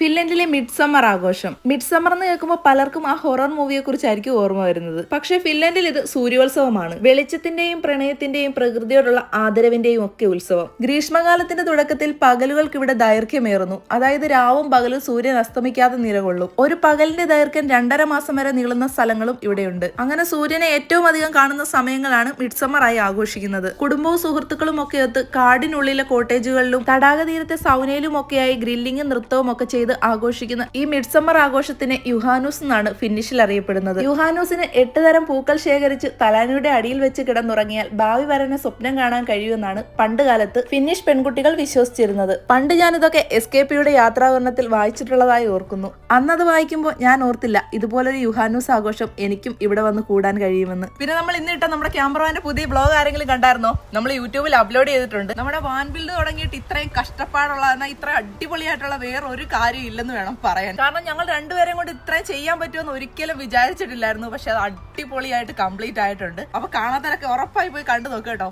ഫിൻലൻഡിലെ mid summer ആഘോഷം. Mid summer എന്ന് കേൾക്കുമ്പോൾ പലർക്കും ആ ഹൊറർ മൂവിയെ കുറിച്ചായിരിക്കും ഓർമ്മ വരുന്നത്. പക്ഷെ ഫിൻലൻഡിൽ ഇത് സൂര്യോത്സവമാണ്. വെളിച്ചത്തിന്റെയും പ്രണയത്തിന്റെയും പ്രകൃതിയോടുള്ള ആദരവിന്റെയും ഒക്കെ ഉത്സവം. ഗ്രീഷ്മകാലത്തിന്റെ തുടക്കത്തിൽ പകലുകൾക്ക് ഇവിടെ ദൈർഘ്യമേറുന്നു. അതായത് രാവും പകലും സൂര്യൻ അസ്തമിക്കാതെ നിലകൊള്ളും. ഒരു പകലിന്റെ ദൈർഘ്യം രണ്ടര മാസം വരെ നീളുന്ന സ്ഥലങ്ങളും ഇവിടെയുണ്ട്. അങ്ങനെ സൂര്യനെ ഏറ്റവും അധികം കാണുന്ന സമയങ്ങളാണ് മിഡ് സമ്മർ ആയി ആഘോഷിക്കുന്നത്. കുടുംബവും സുഹൃത്തുക്കളും ഒക്കെ ഒത്ത് കാടിനുള്ളിലെ കോട്ടേജുകളിലും തടാക തീരത്തെ സൗനയിലും ഒക്കെയായി ഗ്രില്ലിങ്ങും നൃത്തവും ഒക്കെ ചെയ്ത് ആഘോഷിക്കുന്ന ഈ മിഡ്സമ്മർ ആഘോഷത്തിന് യുഹാനൂസ് എന്നാണ് ഫിനിഷിൽ അറിയപ്പെടുന്നത്. യുഹാനൂസിന് എട്ട് തരം പൂക്കൾ ശേഖരിച്ച് തലാനിയുടെ അടിയിൽ വെച്ച് കിടന്നുറങ്ങിയാൽ ഭാവി വരനെ സ്വപ്നം കാണാൻ കഴിയുമെന്നാണ് പണ്ട് കാലത്ത് ഫിന്നിഷ് പെൺകുട്ടികൾ വിശ്വസിച്ചിരുന്നത്. പണ്ട് ഞാനിതൊക്കെ എസ് കെ പിയുടെ യാത്രാവരണത്തിൽ വായിച്ചിട്ടുള്ളതായി ഓർക്കുന്നു. അന്നത് വായിക്കുമ്പോൾ ഞാൻ ഓർത്തില്ല ഇതുപോലൊരു യുഹാനൂസ് ആഘോഷം എനിക്കും ഇവിടെ വന്ന് കൂടാൻ കഴിയുമെന്ന്. പിന്നെ നമ്മൾ ഇന്ന് ഇട്ട നമ്മുടെ ക്യാമറമാന്റെ പുതിയ ബ്ലോഗ് ആരെങ്കിലും കണ്ടായിരുന്നോ? നമ്മൾ യൂട്യൂബിൽ അപ്ലോഡ് ചെയ്തിട്ടുണ്ട്. നമ്മുടെ വാൻ ബിൽഡ് തുടങ്ങിയിട്ട് ഇത്രയും കഷ്ടപ്പാടുള്ള ഇത്ര അടിപൊളിയായിട്ടുള്ള വേറെ ഒരു കാര്യം ഇല്ലെന്ന് വേണം പറയാൻ. കാരണം ഞങ്ങൾ രണ്ടുപേരെയും കൊണ്ട് ഇത്രയും ചെയ്യാൻ പറ്റുമെന്ന് ഒരിക്കലും വിചാരിച്ചിട്ടില്ലായിരുന്നു. പക്ഷെ അത് അടിപൊളിയായിട്ട് കംപ്ലീറ്റ് ആയിട്ടുണ്ട്. അപ്പൊ കാണാത്തവരൊക്കെ ഉറപ്പായി പോയി കണ്ടു നോക്കുക കേട്ടോ.